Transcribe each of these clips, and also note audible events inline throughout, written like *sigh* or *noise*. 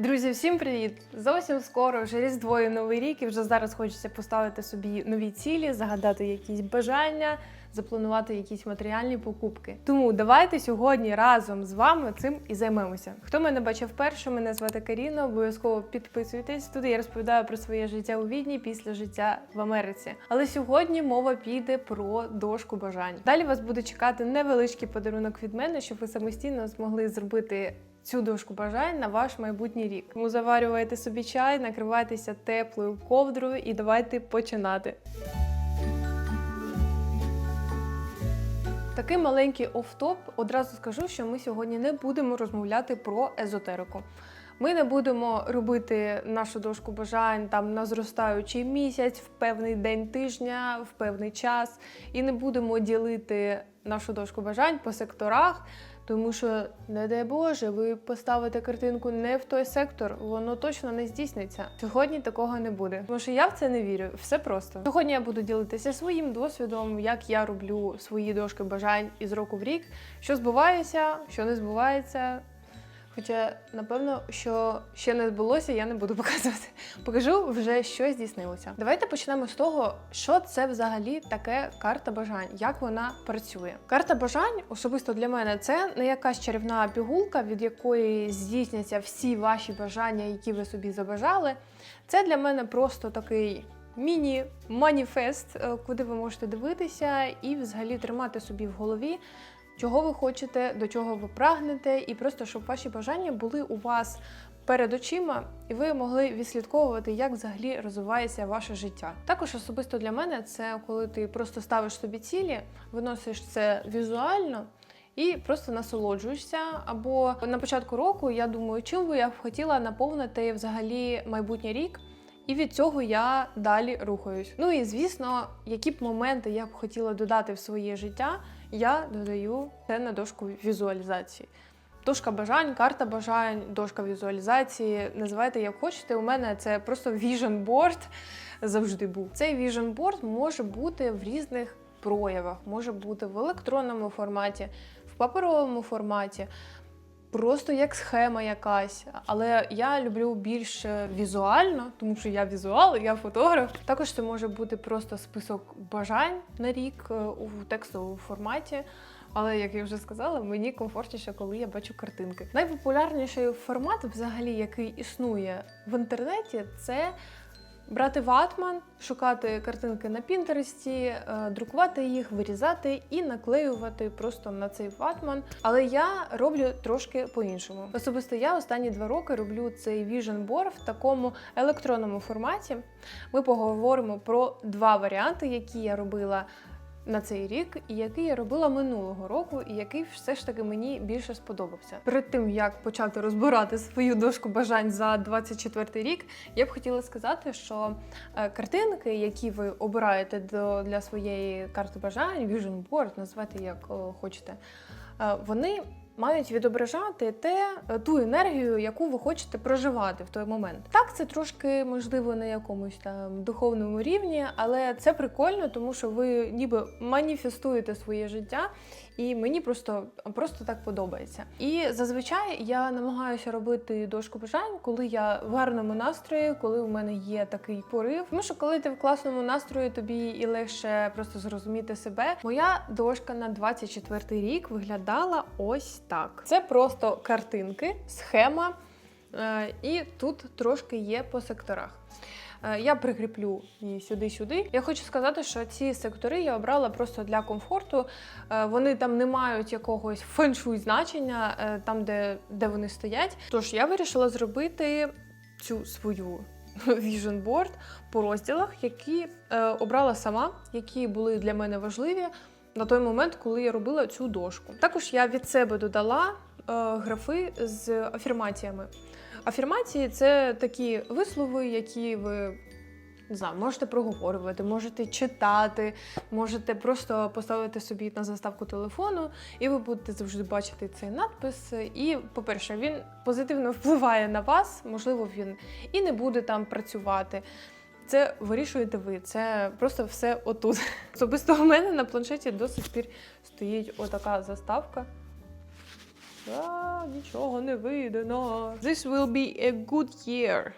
Друзі, всім привіт! Зовсім скоро вже Різдво і Новий рік, і вже зараз хочеться поставити собі нові цілі, загадати якісь бажання, запланувати якісь матеріальні покупки. Тому давайте сьогодні разом з вами цим і займемося. Хто мене бачив вперше, мене звати Каріна. Обов'язково підписуйтесь. Тут я розповідаю про своє життя у Відні після життя в Америці. Але сьогодні мова піде про дошку бажань. Далі вас буде чекати невеличкий подарунок від мене, щоб ви самостійно змогли зробити цю дошку бажань на ваш майбутній рік. Тому заварювайте собі чай, накривайтеся теплою ковдрою і давайте починати. Такий маленький офтоп. Одразу скажу, що ми сьогодні не будемо розмовляти про езотерику. Ми не будемо робити нашу дошку бажань там на зростаючий місяць, в певний день тижня, в певний час, і не будемо ділити нашу дошку бажань по секторах. Тому що, не дай Боже, ви поставите картинку не в той сектор, воно точно не здійсниться. Сьогодні такого не буде. Тому що я в це не вірю. Все просто. Сьогодні я буду ділитися своїм досвідом, як я роблю свої дошки бажань із року в рік, що збувається, що не збувається. Хоча, напевно, що ще не збулося, я не буду *laughs* показувати. Покажу вже, що здійснилося. Давайте почнемо з того, що це взагалі таке карта бажань, як вона працює. Карта бажань особисто для мене це не якась чарівна пігулка, від якої здійсняться всі ваші бажання, які ви собі забажали. Це для мене просто такий. Міні-маніфест, е, куди ви можете дивитися і взагалі тримати собі в голові, чого ви хочете, до чого ви прагнете, і просто щоб ваші бажання були у вас перед очима, і ви могли відслідковувати, як взагалі розвивається ваше життя. Також особисто для мене це коли ти просто ставиш собі цілі, виносиш це візуально. І просто насолоджуєшся. Або на початку року я думаю, чим би я б хотіла наповнити взагалі майбутній рік, і від цього я далі рухаюсь. Ну і звісно, які б моменти я б хотіла додати в своє життя, я додаю це на дошку візуалізації. Дошка бажань, карта бажань, дошка візуалізації. Називайте як хочете. У мене це просто vision board завжди був. Цей vision board може бути в різних проявах, може бути в електронному форматі, в паперовому форматі. Просто як схема якась, але я люблю більш візуально, тому що я візуал, я фотограф. Також це може бути просто список бажань на рік е, у текстовому форматі. Але як я вже сказала, мені комфортніше, коли я бачу картинки. Найпопулярніший формат, взагалі, який існує в інтернеті, це брати ватман, шукати картинки на Пінтересті, е, друкувати їх, вирізати і наклеювати просто на цей ватман. Але я роблю трошки по-іншому. Особисто я останні два роки роблю цей Vision Board в такому електронному форматі. Ми поговоримо про два варіанти, які я робила на цей рік, і який я робила минулого року, і який все ж таки мені більше сподобався. Перед тим як почати розбирати свою дошку бажань за 24 рік, я б хотіла сказати, що е, картинки, які ви обираєте для своєї карти бажань, Vision Board, називайте як хочете, е, вони мають відображати те, е, ту енергію, яку ви хочете проживати в той момент. Так, це трошки можливо на якомусь там духовному рівні, але це прикольно, тому що ви ніби маніфестуєте своє життя, і мені просто, просто так подобається. І зазвичай я намагаюся робити дошку бажань, коли я в гарному настрої, коли у мене є такий порив. Тому що коли ти в класному настрої, тобі і легше просто зрозуміти себе. Моя дошка на 24 рік виглядала ось так. Це просто картинки, схема, е, і тут трошки є по секторах. Е, Я прикріплю її сюди-сюди. Я хочу сказати, що ці сектори я обрала просто для комфорту. Е, Вони там не мають якогось феншуй значення е, там, де, де вони стоять. Тож я вирішила зробити цю свою *laughs* vision board по розділах, які обрала сама, які були для мене важливі на той момент, коли я робила цю дошку. Також я від себе додала графи з афірмаціями. Афірмації це такі вислови, які ви не знаю, можете проговорювати, можете читати, можете просто поставити собі на заставку телефону, і ви будете завжди бачити цей надпис. І, по-перше, він позитивно *laughs* впливає на вас, можливо, він і не буде там працювати. Це вирішуєте ви, це просто все отут. *laughs* Особисто у мене на планшеті до сих пір стоїть отака заставка. А, нічого не вийде. No. This will be a good year.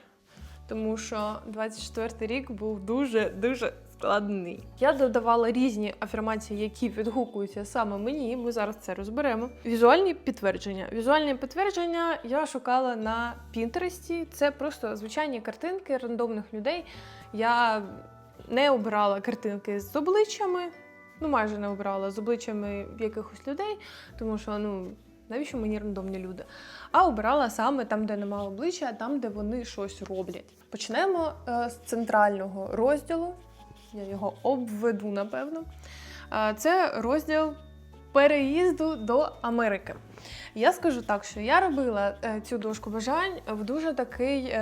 Тому що 24 рік був дуже-дуже складний. Я додавала різні афірмації, які відгукуються саме мені. Ми зараз це розберемо. Візуальні підтвердження. Візуальні підтвердження я шукала на Пінтересті. Це просто звичайні картинки рандомних людей. Я не обирала картинки з обличчями. Ну, майже не обирала з обличчями якихось людей, тому що ну навіщо мені рандомні люди? А обирала саме там, де немає обличчя, там, де вони щось роблять. Почнемо е, з центрального розділу. Я його обведу, напевно. Е, це розділ переїзду до Америки. Я скажу так, що я робила е, цю дошку бажань в дуже такий.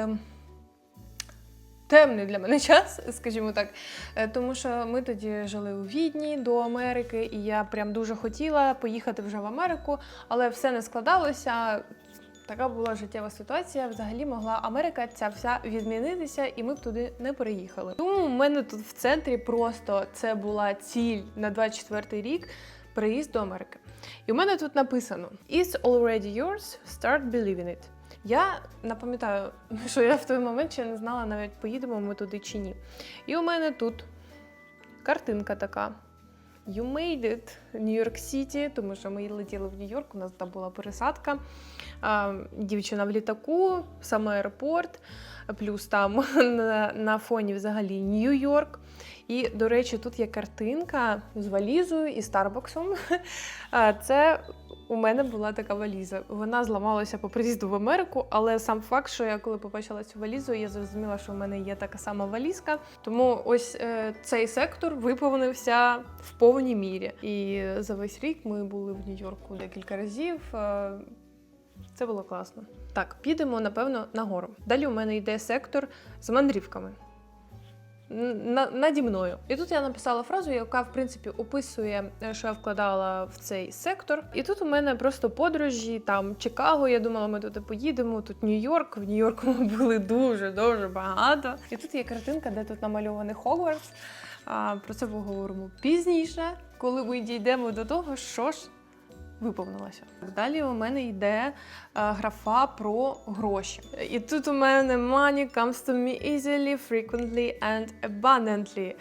Темний для мене *laughs* час, скажімо так, Е, тому що ми тоді жили у Відні до Америки, і я прям дуже хотіла поїхати вже в Америку, але все не складалося. Така була життєва ситуація. Взагалі могла Америка ця вся відмінитися, і ми б туди не переїхали. Тому у мене тут в центрі просто це була ціль на 24 рік переїзд до Америки. І у мене тут написано: It's already yours, start believing it. Я напам'ятаю, *laughs* що я в той момент ще не знала, навіть поїдемо ми туди чи ні. І у мене тут картинка така. You made it Нью-Йорк Сіті, тому що ми летіли в Нью-Йорк, у нас там була пересадка. Дівчина в літаку, саме аеропорт, плюс там *laughs* на, на фоні взагалі Нью-Йорк. І, до речі, тут є картинка з валізою і Старбоксом. *laughs* А, Це у мене була така валіза. Вона зламалася по приїзду в Америку, але сам факт, що я коли побачила цю валізу, я зрозуміла, що в мене є така сама валізка. Тому ось е, цей сектор виповнився в повній мірі. І за весь рік ми були в Нью-Йорку декілька разів. Е, це було класно. Так, підемо, напевно, нагору. Далі у мене йде сектор з мандрівками. На, наді мною. І тут я написала фразу, яка в принципі описує, е, що я вкладала в цей сектор. І тут у мене просто подорожі, там Чикаго. Я думала, ми туди поїдемо. Тут Нью-Йорк. В Нью-Йорку ми *laughs* були дуже дуже багато. І тут є картинка, де тут намальований Хогвартс. А, про це поговоримо пізніше, коли ми дійдемо до того, що ж виповнилося. Далі у мене йде е, графа про гроші. І тут у мене money comes to me easily, frequently and abundantly.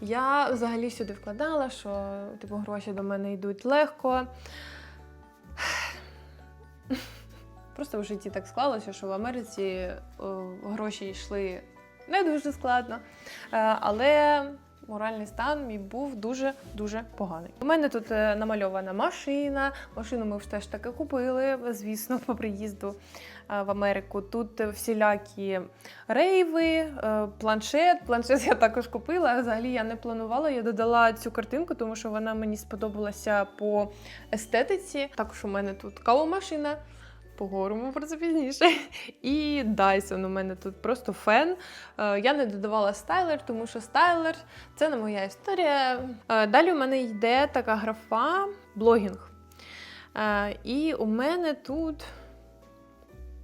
Я взагалі сюди вкладала, що типу гроші до мене йдуть легко. Просто в житті так склалося, що в Америці о, гроші йшли не дуже складно. Е, але моральний стан мій був дуже-дуже поганий. У мене тут е, намальована машина. Машину ми ж теж таки купили, звісно, по приїзду е, в Америку. Тут всілякі рейви, е, планшет. Планшет я також купила. Взагалі я не планувала. Я додала цю картинку, тому що вона мені сподобалася по естетиці. Також у мене тут кавомашина. Поговоримо про це пізніше. І Dyson у мене тут просто фен. Е, Я не додавала стайлер, тому що стайлер це не моя історія. Е, Далі у мене йде така графа блогінг. Е, І у мене тут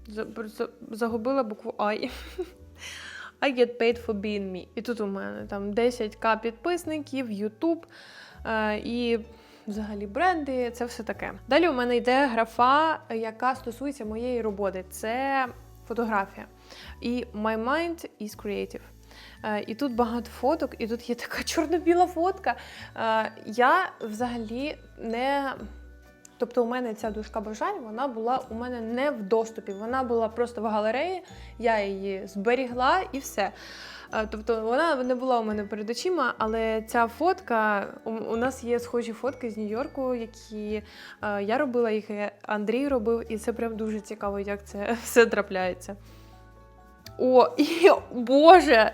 за- за- загубила букву I. *laughs* I get paid for being me. І тут у мене там 10к підписників, YouTube і взагалі бренди, це все таке. Далі у мене йде графа, яка стосується моєї роботи. Це фотографія. І My mind is creative. Е, І тут багато фоток, і тут є така *laughs* чорно-біла фотка. Е, Я взагалі не. Тобто у мене ця дошка бажань, вона була у мене не в доступі, вона була просто в галереї, я її зберігла і все. Тобто вона не була у мене перед очима, але ця фотка, у, нас є схожі фотки з Нью-Йорку, які я робила, їх Андрій робив, і це прям дуже цікаво, як це *laughs* все трапляється. О, і Боже!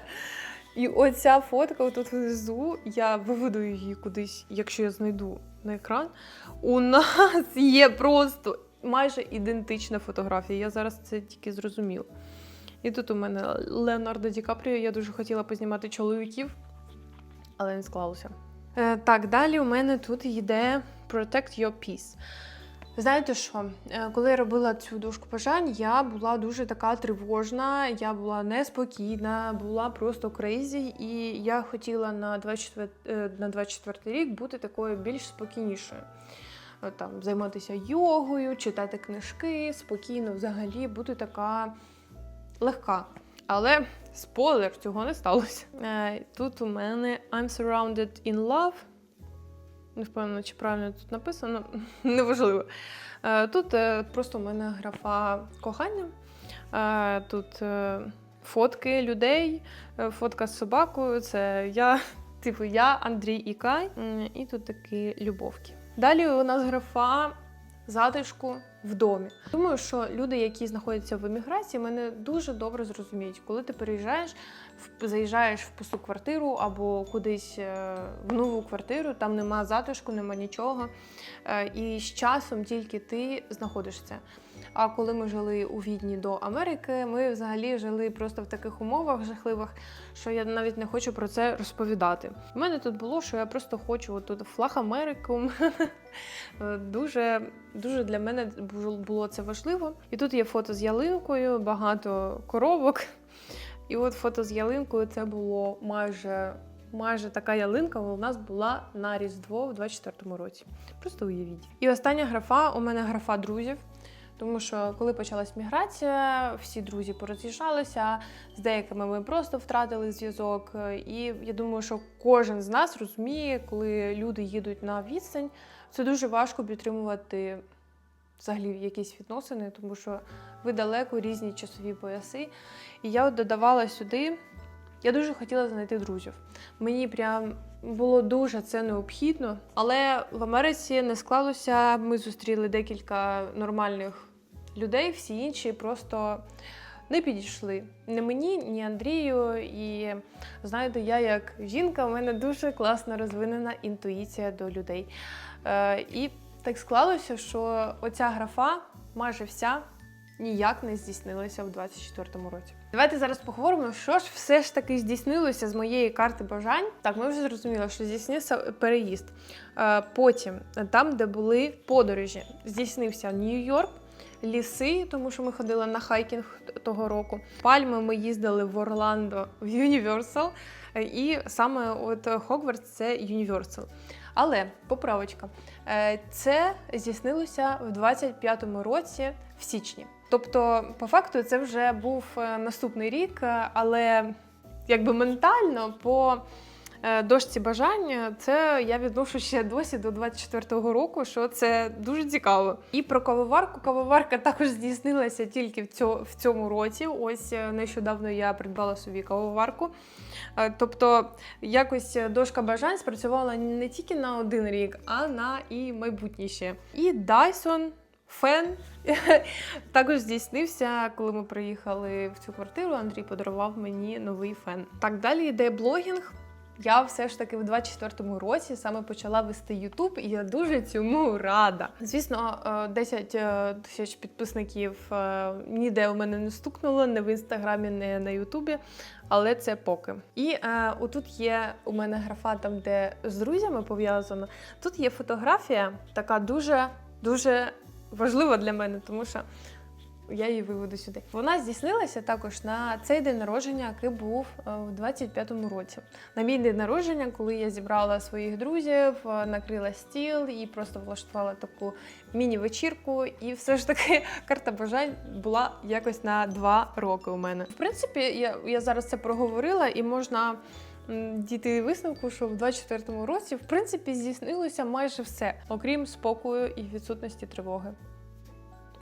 І оця фотка тут внизу, я виведу її кудись, якщо я знайду на екран. У нас є просто майже ідентична фотографія. Я зараз це тільки зрозуміла. І тут у мене Леонардо Ді Капріо. Я дуже хотіла познімати чоловіків, але не склалося. Е, так, далі у мене тут йде Protect Your Peace. Знаєте що? Е, Коли я робила цю дошку бажань, я була дуже така тривожна, я була неспокійна, була просто крейзі, і я хотіла на 24, е, на 24 рік бути такою більш спокійнішою. там займатися йогою, читати книжки, спокійно взагалі бути така легка. Але спойлер, цього не сталося. Е, Тут у мене I'm surrounded in love. Не впевнена, чи правильно тут написано, *laughs* неважливо. Е, Тут е, просто у мене графа кохання. Тут фотки людей, фотка з собакою. Це я, *laughs* типу, я, Андрій і Кай. І тут такі любовки. Далі у нас графа затишку в домі. Думаю, що люди, які знаходяться в еміграції, мене дуже добре зрозуміють, коли ти переїжджаєш, заїжджаєш в пусту квартиру або кудись е, в нову квартиру, там нема затишку, нема нічого. Е, І з часом тільки ти знаходишся. А коли ми жили у Відні до Америки, ми взагалі жили просто в таких умовах жахливих, що я навіть не хочу про це розповідати. У мене тут було, що я просто хочу от тут флаг Америку. *laughs* Е, Дуже, дуже для мене було це важливо. І тут є фото з ялинкою, багато коробок. І от фото з ялинкою це було майже. Майже така ялинка у нас була на Різдво в 24-му році. Просто уявіть. І остання графа у мене графа друзів. Тому що коли почалась міграція, всі друзі пороз'їжджалися, з деякими ми просто втратили зв'язок. І я думаю, що кожен з нас розуміє, коли люди їдуть на відстань, це дуже важко підтримувати взагалі якісь відносини, тому що ви далеко різні часові пояси. І я от додавала сюди. Я дуже хотіла знайти друзів. Мені прям було дуже це необхідно. Але в Америці не склалося. Ми зустріли декілька нормальних людей, всі інші просто не підійшли. Не мені, ні Андрію. І знаєте, я як жінка, у мене дуже класно розвинена інтуїція до людей. Е, і так склалося, що оця графа майже вся ніяк не здійснилася в 24-му році. Давайте зараз поговоримо, що ж все ж таки здійснилося з моєї карти бажань. Так, ми вже зрозуміли, що здійснився переїзд. Е, Потім, там, де були подорожі, здійснився Нью-Йорк, ліси, тому що ми ходили на хайкінг того року. Пальми ми їздили в Орландо в Юніверсал. І саме от Хогвартс це Юніверсал. Але поправочка, е, це здійснилося в 25-му році в січні. Тобто, по факту, це вже був е, наступний рік, е, але якби ментально по дошці бажання, це я відношу ще досі до 24-го року, що це дуже цікаво. І про кавоварку. Кавоварка також здійснилася тільки в цьому році. Ось е, нещодавно я придбала собі кавоварку. Е, Тобто, якось дошка бажань спрацювала не тільки на один рік, а на і майбутніше. І Dyson фен *laughs* також здійснився, коли ми приїхали в цю квартиру. Андрій подарував мені новий фен. Так далі йде блогінг. Я все ж таки в 24-му році саме почала вести Ютуб, і я дуже цьому рада. Звісно, е, 10 е, тисяч підписників е, ніде у мене не стукнуло, не в інстаграмі, не на Ютубі, але це поки. І е, отут є у мене графа, там де з друзями пов'язано. Тут є фотографія, така дуже дуже важлива для мене, тому що я її виведу сюди. Вона здійснилася також на цей день народження, який був е, в 25-му році. На мій день народження, коли я зібрала своїх друзів, е, накрила стіл і просто влаштувала таку міні-вечірку. І все ж таки *laughs* карта бажань була якось на два роки у мене. В принципі, я, я зараз це проговорила і можна. м, Дійти висновку, що в 24-му році в принципі здійснилося майже все, окрім спокою і відсутності тривоги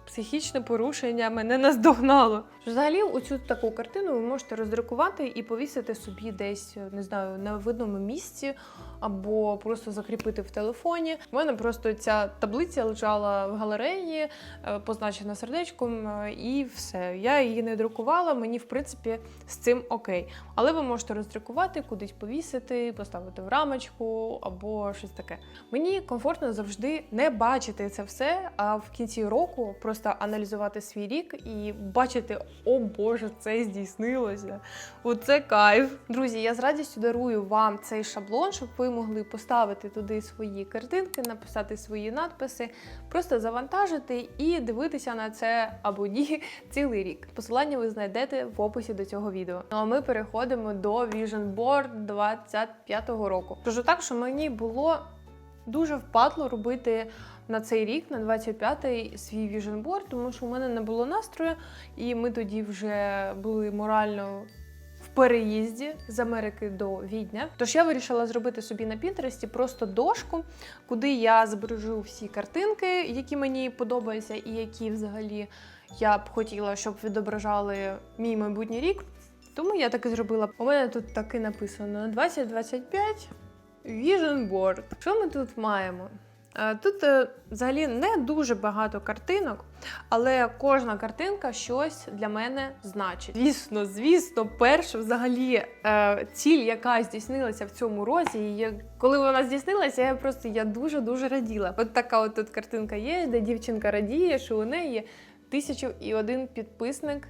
психічне порушення мене наздогнало. Взагалі, оцю таку картину ви можете роздрукувати і повісити собі десь, не знаю, на видному місці або просто закріпити в телефоні. У мене просто ця таблиця лежала в галереї, е, позначена сердечком, е, і все. Я її не друкувала. Мені в принципі з цим окей. Але ви можете роздрукувати, кудись повісити, поставити в рамочку або щось таке. Мені комфортно завжди не бачити це все, а в кінці року просто аналізувати свій рік і бачити, о Боже, це здійснилося. Оце кайф. Друзі, я з радістю дарую вам цей шаблон, щоб ви могли поставити туди свої картинки, написати свої надписи, просто завантажити і дивитися на це або ні *laughs* цілий рік. Посилання ви знайдете в описі до цього відео. Ну а ми переходимо до Vision Board 25-го року. Кажу так, що мені було дуже впадло робити на цей рік, на 25-й, свій віженборд, тому що у мене не було настрою, і ми тоді вже були морально переїзді з Америки до Відня. Тож я вирішила зробити собі на Пінтересті просто дошку, куди я збережу всі картинки, які мені подобаються, і які взагалі я б хотіла, щоб відображали мій майбутній рік. Тому я так і зробила. У мене тут таки написано 2025 Vision Board. Що ми тут маємо? Е, Тут е, взагалі не дуже багато картинок, але кожна картинка щось для мене значить. Звісно, звісно, перша взагалі е, ціль, яка здійснилася в цьому році, і коли вона здійснилася, я просто я дуже дуже раділа. От така от тут картинка є, де дівчинка радіє, що у неї тисячу і один підписник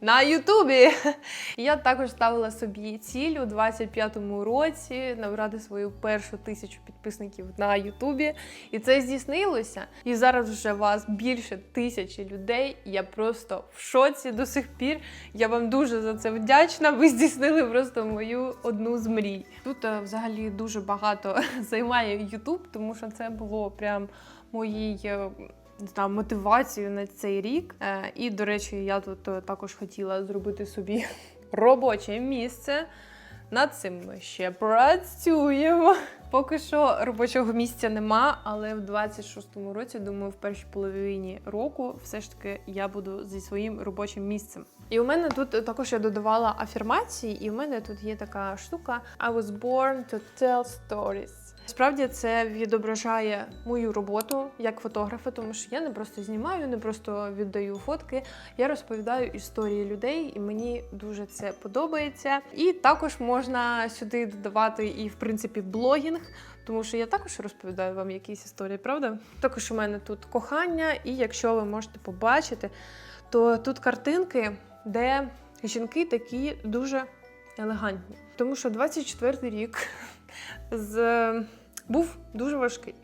на Ютубі. *laughs* Я також ставила собі ціль у 25-му році набрати свою першу тисячу підписників на Ютубі. І це здійснилося. І зараз вже вас більше тисячі людей. Я просто в шоці до сих пір. Я вам дуже за це вдячна. Ви здійснили просто мою одну з мрій. Тут е, взагалі дуже багато *laughs* займає Ютуб, тому що це було прям моїй. Знаю, мотивацію на цей рік. Е, і, до речі, я тут е, також хотіла зробити собі *laughs* робоче місце. Над цим ми ще працюємо. Поки що робочого місця нема, але в 26-му році, думаю, в першій половині року все ж таки я буду зі своїм робочим місцем. І у мене тут також я додавала афірмації, і у мене тут є така штука I was born to tell stories. Справді це відображає мою роботу як фотографа, тому що я не просто знімаю, не просто віддаю фотки. Я розповідаю історії людей, і мені дуже це подобається. І також можна сюди додавати і в принципі блогінг. Тому що я також розповідаю вам якісь історії, правда? Також у мене тут кохання, і якщо ви можете побачити, то тут картинки, де жінки такі дуже елегантні. Тому що 24 рік з... був дуже важкий.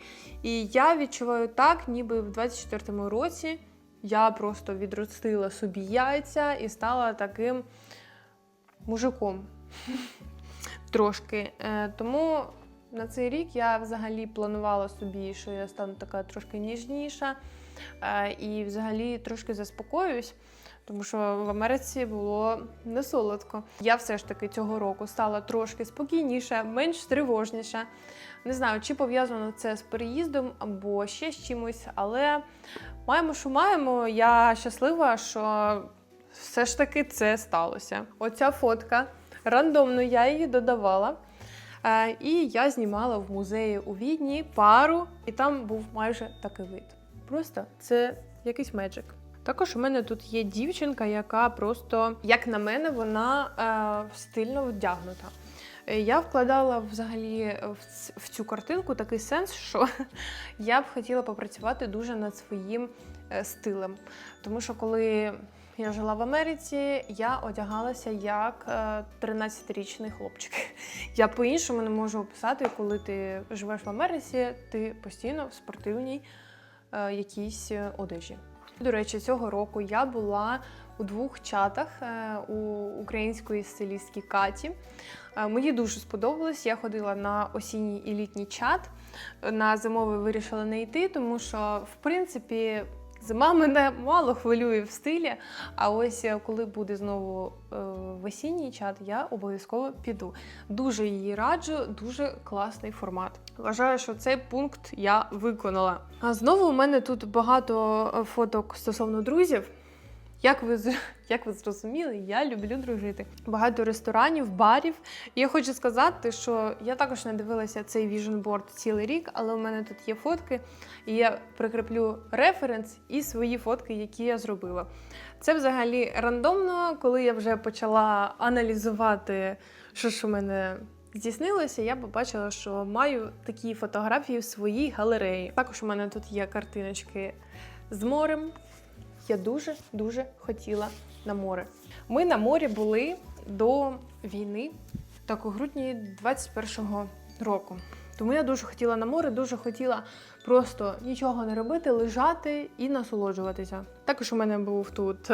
І я відчуваю так, ніби в 24-му році я просто відростила собі яйця і стала таким мужиком. Трошки. Е, Тому на цей рік я взагалі планувала собі, що я стану така трошки ніжніша е, і взагалі трошки заспокоююсь. Тому що в Америці було не солодко. Я все ж таки цього року стала трошки спокійніша, менш тривожніша. Не знаю, чи пов'язано це з переїздом або ще з чимось, але маємо, що маємо. Я щаслива, що все ж таки це сталося. Оця фотка рандомно я її додавала. Е, І я знімала в музеї у Відні пару, і там був майже такий вид. Просто це якийсь меджик. Також у мене тут є дівчинка, яка просто, як на мене, вона е, стильно вдягнута. Е, Я вкладала взагалі в цю картинку такий сенс, що *laughs* я б хотіла попрацювати дуже над своїм е, стилем. Тому що коли я жила в Америці, я одягалася як е, 13-річний хлопчик. *laughs* Я по-іншому не можу описати, коли ти живеш в Америці, ти постійно в спортивній е, якійсь е, одежі. До речі, цього року я була у двох чатах е, у української стилістки Каті. Е, Мені дуже сподобалось. Я ходила на осінній і літній чат. На зимовий вирішила не йти, тому що, в принципі, зима мене мало хвилює в стилі. А ось е, коли буде знову е, в осінній чат, я обов'язково піду. Дуже її раджу, дуже класний формат. Вважаю, що цей пункт я виконала. А знову у мене тут багато е, фоток стосовно друзів. Як ви, *laughs* як ви зрозуміли, я люблю дружити. Багато ресторанів, барів. І я хочу сказати, що я також не дивилася цей board цілий рік, але у мене тут є фотки, і я прикріплю референс і свої фотки, які я зробила. Це взагалі рандомно, коли я вже почала аналізувати, що ж у мене здійснилося, я побачила, що маю такі фотографії в своїй галереї. Також у мене тут є картиночки з морем. Я дуже-дуже хотіла на море. Ми на морі були до війни, так у грудні 21-го року. Тому я дуже хотіла на море, дуже хотіла просто нічого не робити, лежати і насолоджуватися. Також у мене був тут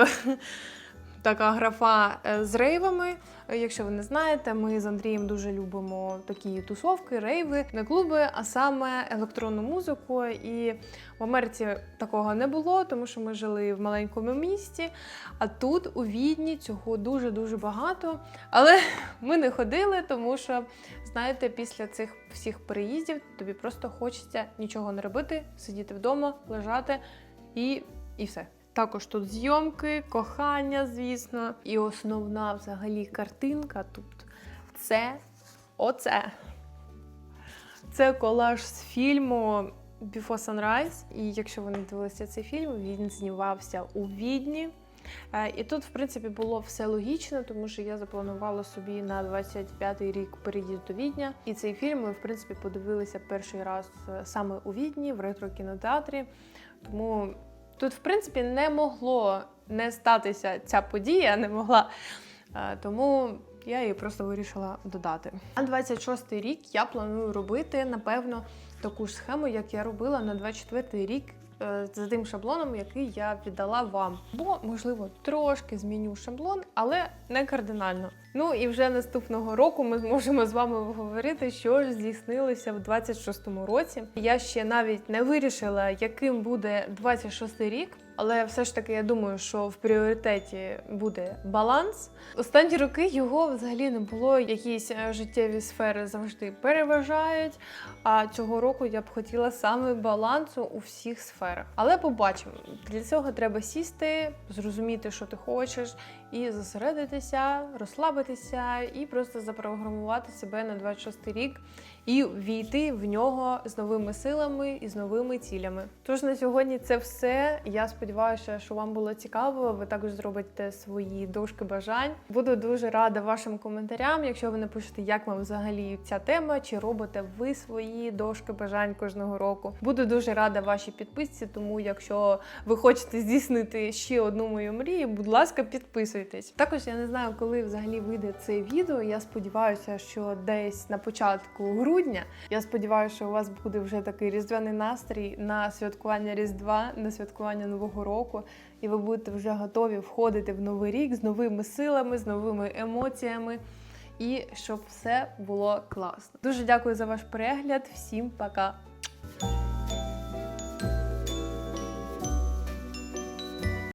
така графа е, з рейвами. Е, Якщо ви не знаєте, ми з Андрієм дуже любимо такі тусовки, рейви, не клуби, а саме електронну музику. І в Америці такого не було, тому що ми жили в маленькому місті. А тут у Відні цього дуже дуже багато. Але *laughs* ми не ходили, тому що знаєте, після цих всіх переїздів тобі просто хочеться нічого не робити, сидіти вдома, лежати і, і все. Також тут зйомки, кохання, звісно. І основна взагалі картинка тут це оце. Це колаж з фільму Before Sunrise. І якщо ви не дивилися цей фільм, він знімався у Відні. Е, І тут, в принципі, було все логічно, тому що я запланувала собі на 25-й рік переїзд до Відня. І цей фільм ми, в принципі, подивилися перший раз е, саме у Відні в ретро-кінотеатрі. Тому тут, в принципі, не могло не статися ця подія, не могла. Е, Тому я її просто вирішила додати. На 26-й рік я планую робити, напевно, таку ж схему, як я робила на 24-й рік за тим шаблоном, який я віддала вам. Бо, можливо, трошки зміню шаблон, але не кардинально. Ну і вже наступного року ми зможемо з вами обговорити, що ж здійснилося в 26-му році. Я ще навіть не вирішила, яким буде 26-й рік. Але все ж таки я думаю, що в пріоритеті буде баланс. Останні роки його взагалі не було. Якісь е, життєві сфери завжди переважають. А цього року я б хотіла саме балансу у всіх сферах. Але побачимо. Для цього треба сісти, зрозуміти, що ти хочеш, і зосередитися, розслабитися, і просто запрограмувати себе на 26 рік і війти в нього з новими силами і з новими цілями. Тож на сьогодні це все. Я сподіваюся, що вам було цікаво. Ви також зробите свої дошки бажань. Буду дуже рада вашим коментарям. Якщо ви напишете, як вам взагалі ця тема, чи робите ви свої дошки бажань кожного року. Буду дуже рада вашій підписці, тому якщо ви хочете здійснити ще одну мою мрію, будь ласка, підписуйтесь. Також я не знаю, коли взагалі вийде це відео. Я сподіваюся, що десь на початку грудня. Я сподіваюся, що у вас буде вже такий різдвяний настрій на святкування Різдва, на святкування Нового року, і ви будете вже готові входити в новий рік з новими силами, з новими емоціями. І щоб все було класно. Дуже дякую за ваш перегляд. Всім пока!